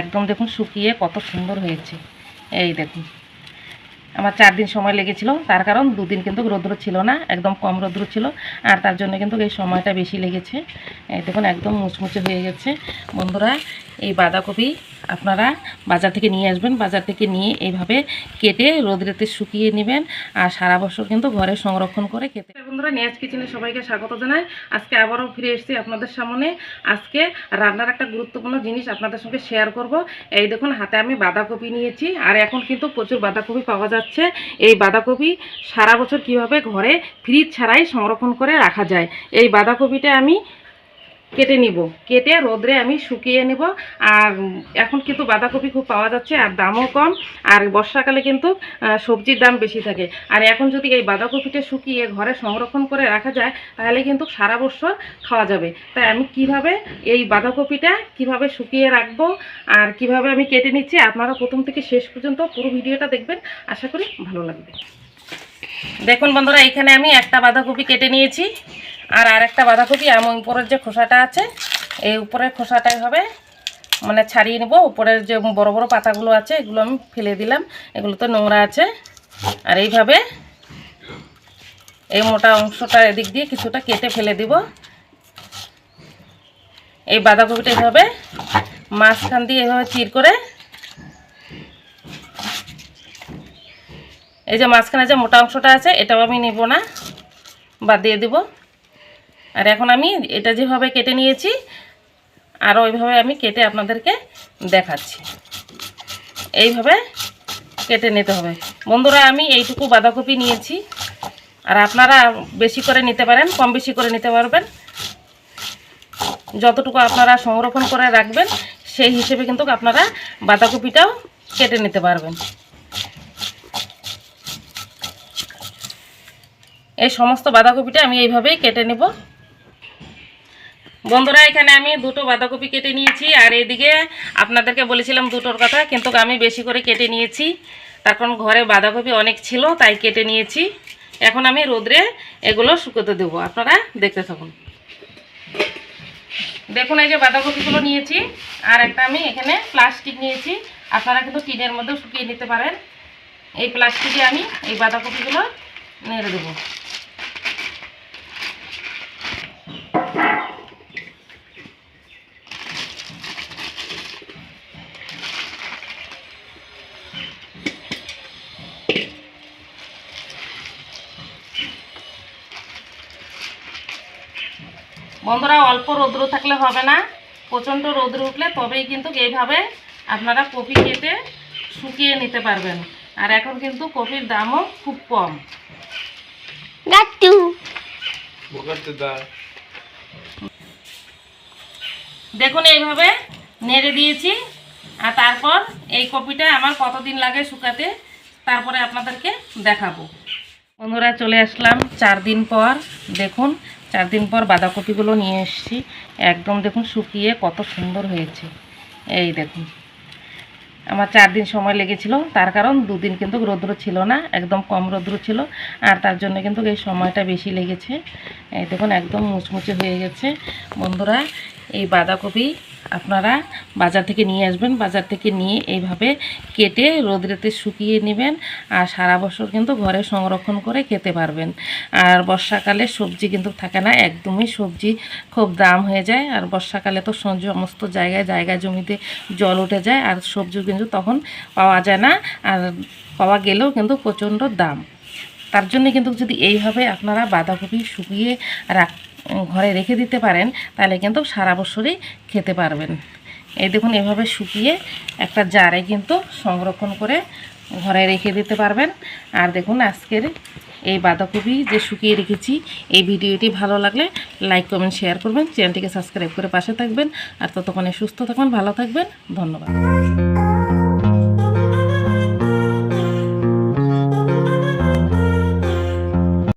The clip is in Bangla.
একদম দেখুন শুকিয়ে কত সুন্দর হয়েছে। এই দেখুন। আমার চার দিন সময় লেগেছিল, তার কারণ দুদিন কিন্তু রৌদ্র ছিল না, একদম কম রৌদ্র ছিল, আর তার জন্য কিন্তু এই সময়টা বেশি লেগেছে। এই দেখুন, একদম মুচমুচে হয়ে গেছে। বন্ধুরা এই বাঁধাকপি আপনারা বাজার থেকে নিয়ে আসবেন। বাজার থেকে নিয়ে এইভাবে কেটে রোদ্রেতে শুকিয়ে নেবেন আর সারা বছর কিন্তু ঘরে সংরক্ষণ করে খেতে বন্ধুরা, নিয়াজ কিচেনে সবাইকে স্বাগত জানাই। আজকে আবারও ফিরে এসেছি আপনাদের সামনে। আজকে রান্নার একটা গুরুত্বপূর্ণ জিনিস আপনাদের সঙ্গে শেয়ার করব। এই দেখুন, হাতে আমি বাঁধাকপি নিয়েছি আর এখন কিন্তু প্রচুর বাঁধাকপি পাওয়া যাচ্ছে। এই বাঁধাকপি সারা বছর কীভাবে ঘরে ফ্রিজ ছাড়াই সংরক্ষণ করে রাখা যায়? এই বাঁধাকপিটা আমি কেটে নিব। কেটে রোদ্রে আমি শুকিয়ে নেব। আর এখন কিন্তু বাঁধাকপি খুব পাওয়া যাচ্ছে আর দামও কম। আর বর্ষাকালে কিন্তু সবজির দাম বেশি থাকে। আর এখন যদি এই বাঁধাকপিটা শুকিয়ে ঘরে সংরক্ষণ করে রাখা যায়, তাহলে কিন্তু সারা বছর খাওয়া যাবে। তাই আমি কীভাবে এই বাঁধাকপিটা কীভাবে শুকিয়ে রাখব আর কীভাবে আমি কেটে নিচ্ছি, আপনারা প্রথম থেকে শেষ পর্যন্ত পুরো ভিডিওটা দেখবেন। আশা করি ভালো লাগবে। দেখুন বন্ধুরা, এখানে আমি একটা বাঁধাকপি কেটে নিয়েছি, আর আরেকটা বাঁধাকপি আমার উপরের যে খোসাটা আছে, এই উপরের খোসাটাই হবে। মানে ছাড়িয়ে নেব, উপরের যে বড় বড় পাতাগুলো আছে, এগুলো আমি ফেলে দিলাম। এগুলো তো নোংরা আছে। আর এইভাবে এই মোটা অংশটা এদিক দিয়ে কিছুটা কেটে ফেলে দিব। এই বাঁধাকপিটা এইভাবে মাঝখান দিয়ে এভাবে চির করে এই যে মাঝখানে যে মোটা অংশটা আছে, এটাও আমি নেব না, বাদ দিয়ে দেব। আর এখন আমি এটা যেভাবে কেটে নিয়েছি, আর ওইভাবে আমি কেটে আপনাদেরকে দেখাচ্ছি। এইভাবে কেটে নিতে হবে। বন্ধুরা, আমি এইটুকু বাঁধাকপি নিয়েছি। আর আপনারা বেশি করে নিতে পারেন, কম বেশি করে নিতে পারবেন। যতটুকু আপনারা সংরক্ষণ করে রাখবেন, সেই হিসেবে কিন্তু আপনারা বাঁধাকপিটাও কেটে নিতে পারবেন। এই সমস্ত বাঁধাকপিটা আমি এইভাবেই কেটে নেব। বন্ধুরা, এখানে আমি দুটো বাঁধাকপি কেটে নিয়েছি, আর এদিকে আপনাদেরকে বলেছিলাম দুটোর কথা, কিন্তু আমি বেশি করে কেটে নিয়েছি। তার কারণ ঘরে বাঁধাকপি অনেক ছিল, তাই কেটে নিয়েছি। এখন আমি রোদ্রে এগুলো শুকোতে দেবো, আপনারা দেখতে থাকুন। দেখুন, এই যে বাঁধাকপিগুলো নিয়েছি, আর একটা আমি এখানে প্লাস্টিক নিয়েছি। আপনারা কিন্তু টিনের মধ্যেও শুকিয়ে নিতে পারেন। এই প্লাস্টিকে আমি এই বাঁধাকপিগুলো নেড়ে দেবো। বন্ধুরা অল্প রৌদ্র থাকলে হবে না। প্রচণ্ড রৌদ্র উঠলে তবেই কিন্তু এইভাবে আপনারা কপি কেটে শুকিয়ে নিতে পারবেন। আর এখন কিন্তু কপির দামও খুব কম। দেখুন এইভাবে নেড়ে দিয়েছি। আর তারপর এই কপিটা আমার কতদিন লাগে শুকাতে তারপরে আপনাদেরকে দেখাবো। বন্ধুরা চলে আসলাম চার দিন পর। দেখুন চার দিন পর বাঁধাকপিগুলো নিয়ে এসেছি। একদম দেখুন শুকিয়ে কত সুন্দর হয়েছে। এই দেখুন। আমার চার দিন সময় লেগেছিল। তার কারণ দুদিন কিন্তু রৌদ্র ছিল না, একদম কম রৌদ্র ছিল। আর তার জন্য কিন্তু এই সময়টা বেশি লেগেছে। এই দেখুন, একদম মুচমুচে হয়ে গেছে। বন্ধুরা, এই বাঁধাকপি আপনারা বাজার থেকে নিয়ে আসবেন। বাজার থেকে নিয়ে এইভাবে কেটে রোদ্রেতে শুকিয়ে নেবেন আর সারা বছর কিন্তু ঘরে সংরক্ষণ করে খেতে পারবেন। আর বর্ষাকালে সবজি কিন্তু থাকে না, একদমই সবজি খুব দাম হয়ে যায়। আর বর্ষাকালে তো সমস্ত জায়গায় জায়গা জমিতে জল উঠে যায় আর সবজি কিন্তু তখন পাওয়া যায় না আর পাওয়া গেলেও কিন্তু প্রচণ্ড দাম। তার জন্য কিন্তু যদি এইভাবে আপনারা বাঁধাকপি শুকিয়ে রাখ ঘরে রেখে দিতে পারেন, তাহলে কিন্তু সারা বছরই খেতে পারবেন। এই দেখুন, এভাবে শুকিয়ে একটা জারে কিন্তু সংরক্ষণ করে ঘরে রেখে দিতে পারবেন। আর দেখুন, আজকের এই বাঁধাকপি যে শুকিয়ে রেখেছি, এই ভিডিওটি ভালো লাগলে লাইক, কমেন্ট, শেয়ার করবেন, চ্যানেলটিকে সাবস্ক্রাইব করে পাশে থাকবেন। আর ততক্ষণে সুস্থ থাকবেন ভালো থাকবেন, ধন্যবাদ।